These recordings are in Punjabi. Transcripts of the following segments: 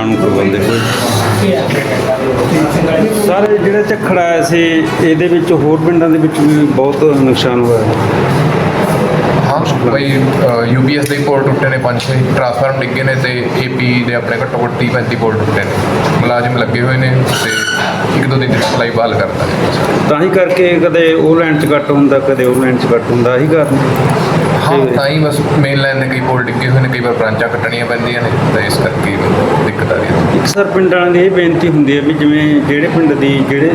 ਕੇ ਜਾਣ ਕੋਈ ਸਾਰੇ ਜਿਹੜੇ ਝੱਖੜ ਆਇਆ ਸੀ, ਇਹਦੇ ਵਿੱਚ ਹੋਰ ਪਿੰਡਾਂ ਦੇ ਵਿੱਚ ਵੀ ਬਹੁਤ ਨੁਕਸਾਨ ਹੋਇਆ। ਹਾਂ, ਬਈ ਯੂਪੀਐਸ ਦੇ ਪੋਲ ਟੁੱਟੇ ਨੇ ਪੰਜ ਛੇ ਟਰਾਂਸਫਾਰਮ ਡਿੱਗੇ ਨੇ ਤੇ ਏਪੀ ਦੇ ਆਪਣੇ ਘੱਟੋ ਘੱਟ 30 35 ਪੋਲ ਟੁੱਟੇ ਨੇ। ਮੁਲਾਜ਼ਮ ਲੱਗੇ ਹੋਏ ਨੇ ਤੇ ਇੱਕ ਦੋ ਦਿਨ ਸਪਲਾਈ ਬਹਾਲ ਕਰਤਾ ਜੀ ਤਾਂ ਹੀ ਕਰਕੇ ਕਦੇ ਉਹ ਲਾਈਨ 'ਚ ਕੱਟ ਹੁੰਦਾ ਕਦੇ ਉਹ ਲਾਈਨ 'ਚ ਕੱਟ ਹੁੰਦਾ ਆਹੀ ਕਾਰਨ ਹਾਂ। ਤਾਂ ਹੀ ਬਸ ਮੇਨ ਲਾਈਨ ਦੇ ਕਈ ਪੋਲ ਡਿੱਗੇ ਹੋਏ ਨੇ ਕਈ ਵਾਰ ਬ੍ਰਾਂਚਾਂ ਕੱਟਣੀਆਂ ਪੈਂਦੀਆਂ ਨੇ ਤਾਂ ਇਸ ਕਰਕੇ ਦਿੱਕਤ ਆ ਰਹੀ ਹੈ। ਇੱਕ ਸਰ ਪਿੰਡਾਂ ਦੀ ਇਹ ਬੇਨਤੀ ਹੁੰਦੀ ਹੈ ਵੀ ਜਿਵੇਂ ਜਿਹੜੇ ਪਿੰਡ ਦੀ ਜਿਹੜੇ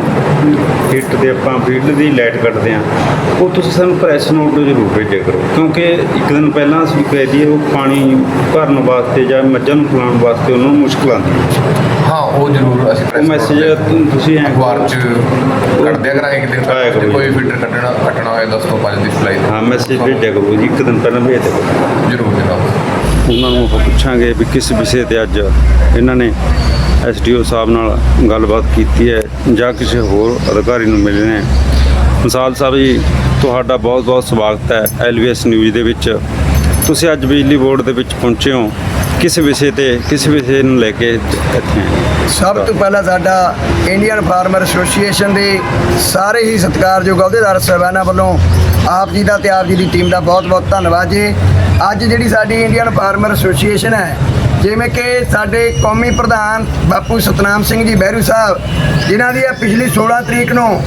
ਹਿੱਟ ਦੇ ਆਪਾਂ ਫੀਲਡ ਦੀ ਲਾਈਟ ਕੱਟਦੇ ਆ ਉਹ ਤੁਸੀਂ ਸਾਨੂੰ ਪ੍ਰੈਸ ਨੋਟ ਜ਼ਰੂਰ ਭੇਜਿਆ ਕਰੋ ਕਿਉਂਕਿ ਇੱਕ ਦਿਨ ਪਹਿਲਾਂ ਅਸੀਂ ਕਹਿ ਦਈਏ ਉਹ ਪਾਣੀ ਭਰਨ ਵਾਸਤੇ ਜਾਂ ਮੱਝਾਂ ਨੂੰ ਪਿਲਾਉਣ ਵਾਸਤੇ ਉਹਨਾਂ ਨੂੰ ਮੁਸ਼ਕਲ ਆਉਂਦੀ ਹੈ ਹਾਂ ਉਹ ਜ਼ਰੂਰ ਅਸੀਂ ਉਹ press ਮੈਸੇਜ ਤੁਸੀਂ ਐਂ ਅਖਬਾਰ ਚ ਕੱਢ ਦਿਆ ਕਰਾਂਗੇ ਦਿਨ ਆਇਆ ਕਰੋ ਜੀ। ਕੋਈ ਫਿਲਟਰ ਕੱਢਣਾ ਕੱਟਣਾ ਹੋਏ 10 ਤੋਂ 5 ਦੀ ਸਪਲਾਈ ਹਾਂ ਮੈਸੇਜ ਭੇਜਿਆ ਕਰੋ ਜੀ ਇੱਕ ਦਿਨ ਪਹਿਲਾਂ ਭੇਜ ਦਿਓ। ਜ਼ਰੂਰ ਜਨਾਬ ਉਹਨਾਂ ਨੂੰ ਆਪਾਂ ਪੁੱਛਾਂਗੇ ਵੀ ਕਿਸ ਵਿਸ਼ੇ ਤੇ ਅੱਜ ਇਹਨਾਂ ਨੇ ਐਸਡੀਓ ਸਾਹਿਬ ਨਾਲ ਗੱਲਬਾਤ ਕੀਤੀ ਹੈ ਜਾਂ ਕਿਸੇ ਹੋਰ ਅਧਿਕਾਰੀ ਨੂੰ ਮਿਲੇ ਨੇ। ਮਿਸਾਲ ਸਾਹਿਬ ਜੀ ਤੁਹਾਡਾ ਬਹੁਤ-ਬਹੁਤ ਸਵਾਗਤ ਹੈ ਐਲਵੀਐਸ ਨਿਊਜ਼ ਦੇ ਵਿੱਚ। ਤੁਸੀਂ ਅੱਜ ਬਿਜਲੀ ਬੋਰਡ ਦੇ ਵਿੱਚ ਪਹੁੰਚੇ ਹੋ। ਕਿਸ ਵਿਸ਼ੇ ਤੇ, ਕਿਸ ਵਿਸ਼ੇ ਨੂੰ ਲੈ ਕੇ ਇੱਥੇ ਆਏ ਸਭ ਤੋਂ ਪਹਿਲਾਂ ਸਾਡਾ ਇੰਡੀਅਨ ਫਾਰਮਰ ਐਸੋਸੀਏਸ਼ਨ ਦੇ ਸਾਰੇ ਹੀ ਸਤਿਕਾਰਯੋਗ ਅਹੁਦੇਦਾਰ ਸਾਹਿਬਾਨਾਂ ਵੱਲੋਂ ਆਪ ਜੀ ਦਾ ਤੇ ਆਪ ਜੀ ਦੀ ਟੀਮ ਦਾ ਬਹੁਤ-ਬਹੁਤ ਧੰਨਵਾਦ ਜੀ। ਅੱਜ ਜਿਹੜੀ ਸਾਡੀ ਇੰਡੀਅਨ ਫਾਰਮਰ ਐਸੋਸੀਏਸ਼ਨ ਹੈ, ਜਿਵੇਂ ਕਿ ਸਾਡੇ ਕੌਮੀ ਪ੍ਰਧਾਨ ਬਾਪੂ ਸਤਨਾਮ ਸਿੰਘ ਜੀ ਬਹਿਰੂ ਸਾਹਿਬ, ਜਿਨ੍ਹਾਂ ਦੀ ਪਿਛਲੀ 16 ਤਰੀਕ ਨੂੰ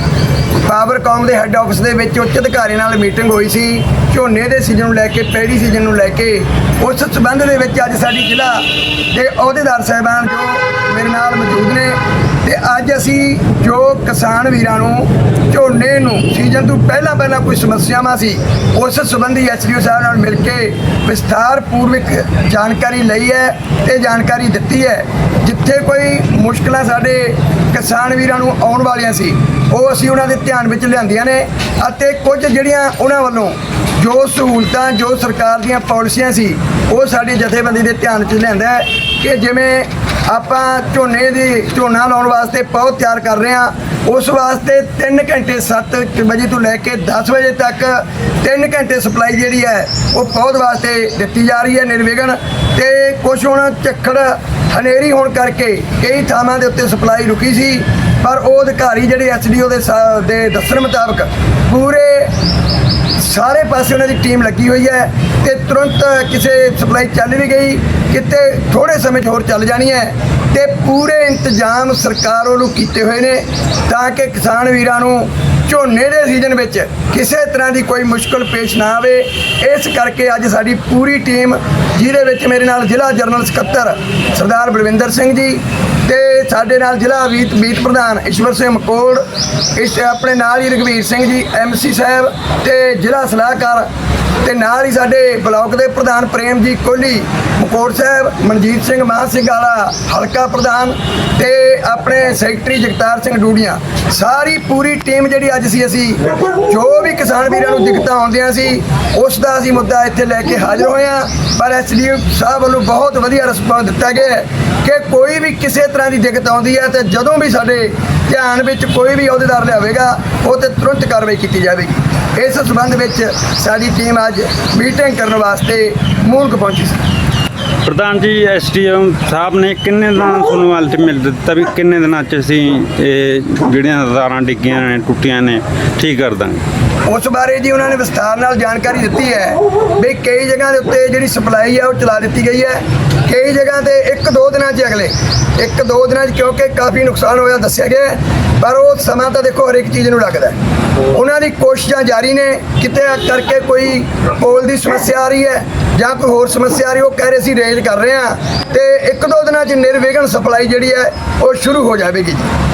ਪਾਵਰਕਾਮ ਦੇ ਹੈੱਡ ਆਫਿਸ ਦੇ ਵਿੱਚ ਉੱਚ ਅਧਿਕਾਰੀਆਂ ਨਾਲ ਮੀਟਿੰਗ ਹੋਈ ਸੀ, ਝੋਨੇ ਦੇ ਸੀਜ਼ਨ ਨੂੰ ਲੈ ਕੇ, ਪੈੜੀ ਸੀਜ਼ਨ ਨੂੰ ਲੈ ਕੇ, ਉਸ ਸਬੰਧ ਦੇ ਵਿੱਚ ਅੱਜ ਸਾਡੀ ਜ਼ਿਲ੍ਹਾ ਦੇ ਅਹੁਦੇਦਾਰ ਸਾਹਿਬਾਨ ਜੋ ਮੇਰੇ ਨਾਲ ਮੌਜੂਦ ਨੇ ਤੇ ਅੱਜ ਅਸੀਂ ਜੋ ਕਿਸਾਨ ਵੀਰਾਂ ਨੂੰ ਝੋਨੇ ਨੂੰ ਸੀਜ਼ਨ ਤੋਂ ਪਹਿਲਾਂ ਪਹਿਲਾਂ ਕੋਈ ਸਮੱਸਿਆਵਾਂ ਸੀ, ਉਸ ਸੰਬੰਧੀ ਐਸਡੀਓ ਸਾਹਿਬ ਨਾਲ ਮਿਲ ਕੇ ਵਿਸਥਾਰ ਪੂਰਵਕ ਜਾਣਕਾਰੀ ਲਈ ਹੈ ਤੇ ਜਾਣਕਾਰੀ ਦਿੱਤੀ ਹੈ। ਜਿੱਥੇ ਕੋਈ ਮੁਸ਼ਕਲਾਂ ਸਾਡੇ ਕਿਸਾਨ ਵੀਰਾਂ ਨੂੰ ਆਉਣ ਵਾਲੀਆਂ ਸੀ, ਉਹ ਅਸੀਂ ਉਹਨਾਂ ਦੇ ਧਿਆਨ ਵਿੱਚ ਲਿਆਂਦੀਆਂ ਨੇ ਅਤੇ ਕੁਝ ਜਿਹੜੀਆਂ ਉਹਨਾਂ ਵੱਲੋਂ ਜੋ ਸਹੂਲਤਾਂ, ਜੋ ਸਰਕਾਰ ਦੀਆਂ ਪਾਲਿਸੀਆਂ ਸੀ, ਉਹ ਸਾਡੀ ਜਥੇਬੰਦੀ ਦੇ ਧਿਆਨ 'ਚ ਲਿਆਂਦਾ ਹੈ। ਕਿ ਜਿਵੇਂ ਆਪਾਂ ਝੋਨੇ ਦੀ ਝੋਨਾ ਲਾਉਣ ਵਾਸਤੇ ਪੌਦ ਤਿਆਰ ਕਰ ਰਹੇ ਹਾਂ, ਉਸ ਵਾਸਤੇ 3 ਘੰਟੇ 7 ਵਜੇ ਤੋਂ ਲੈ ਕੇ 10 ਵਜੇ ਤੱਕ 3 ਘੰਟੇ ਸਪਲਾਈ ਜਿਹੜੀ ਹੈ, ਉਹ ਪੌਦ ਵਾਸਤੇ ਦਿੱਤੀ ਜਾ ਰਹੀ ਹੈ ਨਿਰਵਿਘਨ ਤੇ ਕੁਝ ਹੁਣ ਝੱਖੜ ਹਨੇਰੀ ਹੋਣ ਕਰਕੇ ਕਈ ਥਾਵਾਂ ਦੇ ਉੱਤੇ ਸਪਲਾਈ ਰੁਕੀ ਸੀ, ਪਰ ਉਹ ਅਧਿਕਾਰੀ ਜਿਹੜੇ ਐਸਡੀਓ ਦੇ ਸਾ- ਦੇ ਦੱਸਣ ਮੁਤਾਬਕ ਪੂਰੇ ਸਾਰੇ ਪਾਸੇ ਉਹਨਾਂ ਦੀ ਟੀਮ ਲੱਗੀ ਹੋਈ ਹੈ ਤੇ ਤੁਰੰਤ ਕਿਸੇ ਸਪਲਾਈ ਚੱਲ ਵੀ ਗਈ, ਕਿਤੇ ਥੋੜੇ ਸਮੇਂ 'ਚ ਹੋਰ ਚੱਲ ਜਾਣੀ ਹੈ ਤੇ ਪੂਰੇ ਇੰਤਜ਼ਾਮ ਸਰਕਾਰ ਵੱਲੋਂ ਕੀਤੇ ਹੋਏ ਨੇ ਤਾਂ ਕਿ ਕਿਸਾਨ ਵੀਰਾਂ ਨੂੰ ਝੋਨੇ ਦੇ ਸੀਜ਼ਨ ਵਿੱਚ ਕਿਸੇ ਤਰ੍ਹਾਂ ਦੀ ਕੋਈ ਮੁਸ਼ਕਲ ਪੇਸ਼ ਨਾ ਆਵੇ। ਇਸ ਕਰਕੇ ਅੱਜ ਸਾਡੀ ਪੂਰੀ ਟੀਮ, ਜਿਹਦੇ ਵਿੱਚ ਮੇਰੇ ਨਾਲ ਜ਼ਿਲ੍ਹਾ ਜਨਰਲ ਸਕੱਤਰ ਸਰਦਾਰ ਬਲਵਿੰਦਰ ਸਿੰਘ ਜੀ ਸਾਡੇ ਨਾਲ ਜ਼ਿਲ੍ਹਾ ਵੀਤ ਬੀਤ ਪ੍ਰਧਾਨ ਈਸ਼ਵਰ ਸਿੰਘ ਮਕੋੜ, ਇਸ ਆਪਣੇ ਨਾਲ ਹੀ ਰਘਵੀਰ ਸਿੰਘ ਜੀ ਐਮਸੀ ਸਾਹਿਬ ਤੇ ਜ਼ਿਲ੍ਹਾ ਸਲਾਹਕਾਰ ਤੇ ਨਾਲ ਹੀ ਸਾਡੇ ਬਲਾਕ ਦੇ ਪ੍ਰਧਾਨ ਪ੍ਰੇਮ ਜੀ ਕੋਹਲੀ, ਮਕੋੜ ਸਾਹਿਬ, ਮਨਜੀਤ ਸਿੰਘ ਮਾਨ ਸਿੰਘ ਵਾਲਾ ਹਲਕਾ ਪ੍ਰਧਾਨ ਤੇ ਆਪਣੇ ਸੈਕਟਰੀ ਜਗਤਾਰ ਸਿੰਘ ਡੂੜੀਆਂ ਸਾਰੀ ਪੂਰੀ ਟੀਮ ਜਿਹੜੀ ਅੱਜ ਸੀ ਅਸੀਂ, ਜੋ ਵੀ ਕਿਸਾਨ ਵੀਰਾਂ ਨੂੰ ਦਿੱਕਤਾਂ ਆਉਂਦੀਆਂ ਸੀ, ਉਸ ਦਾ ਅਸੀਂ ਮੁੱਦਾ ਇੱਥੇ ਲੈ ਕੇ ਹਾਜ਼ਰ ਹੋਏ ਹਾਂ। ਪਰ ਐਸਡੀਓ ਸਾਹਿਬ ਵੱਲੋਂ ਬਹੁਤ ਵਧੀਆ ਰਿਸਪਾਂਸ ਦਿੱਤਾ ਗਿਆ ਹੈ ਕਿ ਕੋਈ ਵੀ ਕਿਸੇ ਤਰ੍ਹਾਂ ਦੀ ਦਿੱਕਤ ਆਉਂਦੀ ਹੈ ਤੇ ਜਦੋਂ ਵੀ ਸਾਡੇ ਧਿਆਨ ਵਿੱਚ ਕੋਈ ਵੀ ਅਹੁਦੇਦਾਰ ਲਿਆਵੇਗਾ ਉਹ ਤੇ ਤੁਰੰਤ ਕਾਰਵਾਈ ਕੀਤੀ ਜਾਵੇਗੀ। ਇਸ ਸੰਬੰਧ ਵਿੱਚ ਸਾਡੀ ਟੀਮ ਅੱਜ ਮੀਟਿੰਗ ਕਰਨ ਵਾਸਤੇ ਮੂਲਕ ਪਹੁੰਚੀ ਸੀ। ਪ੍ਰਧਾਨ ਜੀ ਐਸਡੀਐਮ ਸਾਹਿਬ ਨੇ ਕਿੰਨੇ ਦਿਨਾਂ ਤੁਹਾਨੂੰ ਅਲਟੀਮੇਟ ਦਿੱਤਾ ਵੀ ਕਿੰਨੇ ਦਿਨਾਂ 'ਚ ਅਸੀਂ ਇਹ ਜਿਹੜੀਆਂ ਤਾਰਾਂ ਡਿੱਗੀਆਂ ਨੇ ਟੁੱਟੀਆਂ ਨੇ ਠੀਕ ਕਰ ਦਾਂਗੇ? ਉਸ ਬਾਰੇ ਜੀ ਉਹਨਾਂ ਨੇ ਵਿਸਥਾਰ ਨਾਲ ਜਾਣਕਾਰੀ ਦਿੱਤੀ ਹੈ ਵੀ ਕਈ ਜਗ੍ਹਾ ਦੇ ਉੱਤੇ ਜਿਹੜੀ ਸਪਲਾਈ ਹੈ ਉਹ ਚਲਾ ਦਿੱਤੀ ਗਈ ਹੈ। ਕਈ ਜਗ੍ਹਾ ਤੇ ਇੱਕ ਦੋ ਦਿਨਾਂ 'ਚ ਅਗਲੇ, ਇੱਕ ਦੋ ਦਿਨਾਂ 'ਚ ਕਿਉਂਕਿ ਕਾਫੀ ਨੁਕਸਾਨ ਹੋਇਆ ਦੱਸਿਆ ਗਿਆ ਪਰ ਉਹ ਸਮਾਂ ਤਾਂ ਦੇਖੋ ਹਰ ਇੱਕ ਚੀਜ਼ ਨੂੰ ਲੱਗਦਾ ਉਹਨਾਂ ਦੀ ਕੋਸ਼ਿਸ਼ਾਂ ਜਾਰੀ ਨੇ, ਕਿਤੇ ਕਰਕੇ ਕੋਈ ਪੋਲ ਦੀ ਸਮੱਸਿਆ ਆ ਰਹੀ ਹੈ ਜਾਂ ਕੋਈ ਹੋਰ ਸਮੱਸਿਆ ਆ ਰਹੀ, ਉਹ ਕਹਿ ਰਹੇ ਸੀ ਰੇਂਜ ਕਰ ਰਹੇ ਹਾਂ ਤੇ ਇੱਕ ਦੋ ਦਿਨਾਂ 'ਚ ਨਿਰਵਿਘਨ ਸਪਲਾਈ ਜਿਹੜੀ ਹੈ, ਉਹ ਸ਼ੁਰੂ ਹੋ ਜਾਵੇਗੀ ਜੀ।